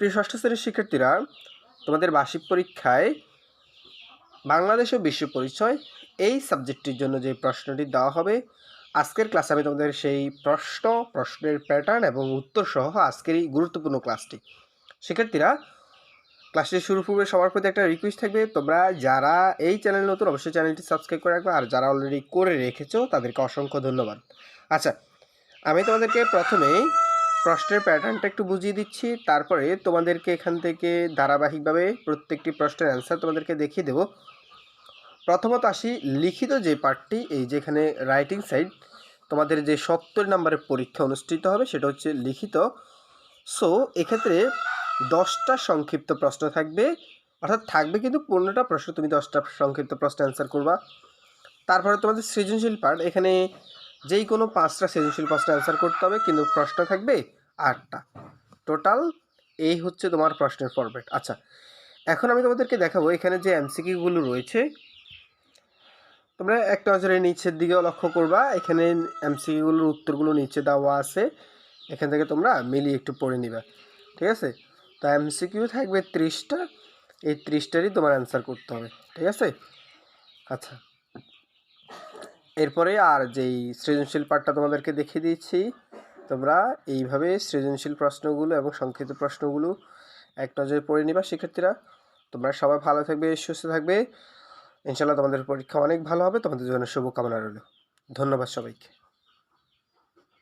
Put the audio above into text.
প্রিয় ষষ্ঠ শ্রেণির শিক্ষার্থীরা, তোমাদের বার্ষিক পরীক্ষায় বাংলাদেশ ও বিশ্ব পরিচয় এই সাবজেক্টটির জন্য যে প্রশ্নটি দেওয়া হবে, আজকের ক্লাসে আমি তোমাদের সেই প্রশ্ন, প্রশ্নের প্যাটার্ন এবং উত্তর সহ আজকের এই গুরুত্বপূর্ণ ক্লাসটি। শিক্ষার্থীরা, ক্লাসটি শুরু পূর্বে সবার প্রতি একটা রিকোয়েস্ট থাকবে, তোমরা যারা এই চ্যানেল নতুন অবশ্যই চ্যানেলটি সাবস্ক্রাইব করে রাখবে, আর যারা অলরেডি করে রেখেছো, তাদেরকে অসংখ্য ধন্যবাদ। আচ্ছা আমি তোমাদেরকে প্রথমেই প্রশ্নের প্যাটার্নটা একটু বুঝিয়ে দিচ্ছি। তারপরে তোমাদেরকে এখান থেকে ধারাবাহিকভাবে প্রত্যেকটি প্রশ্নের অ্যান্সার তোমাদেরকে দেখিয়ে দেব। প্রথমত আসি, লিখিত যে পার্টটি এই যেখানে রাইটিং সাইড তোমাদের যে সত্তর নম্বরের পরীক্ষা অনুষ্ঠিত হবে, সেটা হচ্ছে লিখিত। সো এক্ষেত্রে দশটা সংক্ষিপ্ত প্রশ্ন থাকবে। অর্থাৎ থাকবে কিন্তু পনেরোটা প্রশ্ন, তুমি দশটা সংক্ষিপ্ত প্রশ্ন অ্যান্সার করবা। তারপরে তোমাদের সৃজনশীল পার্ট এখানে যেই কোনো পাঁচটা সৃজনশীল প্রশ্ন অ্যান্সার করতে হবে, কিন্তু প্রশ্ন থাকবে আটটা। টোটাল এই হচ্ছে তোমার প্রশ্নের ফরম্যাট আচ্ছা এখন আমি তোমাদেরকে দেখাবো এখানে যে এমসিকিউগুলো রয়েছে। তোমরা একটা নজরে নিচের দিকেও লক্ষ্য করবা, এখানে এমসিকিউগুলোর উত্তরগুলো নিচে দেওয়া আছে। এখান থেকে তোমরা মিলিয়ে একটু পড়ে নিবা, ঠিক আছে? তো এমসিকিউ থাকবে ত্রিশটা, এই ত্রিশটারই তোমার অ্যান্সার করতে হবে, ঠিক আছে? আচ্ছা। এরপরে আর যেই সৃজনশীল পাঠটা তোমাদেরকে দেখিয়ে দিয়েছি তোমরা এইভাবে সৃজনশীল প্রশ্নগুলো এবং সংক্ষিপ্ত প্রশ্নগুলো এক নজরে পড়ে নিবা শিক্ষার্থীরা। তোমরা সবাই ভালো থাকবে, সুস্থ থাকবে। ইনশাল্লাহ তোমাদের পরীক্ষা অনেক ভালো হবে। তোমাদের জন্য শুভকামনা রইল। ধন্যবাদ সবাইকে।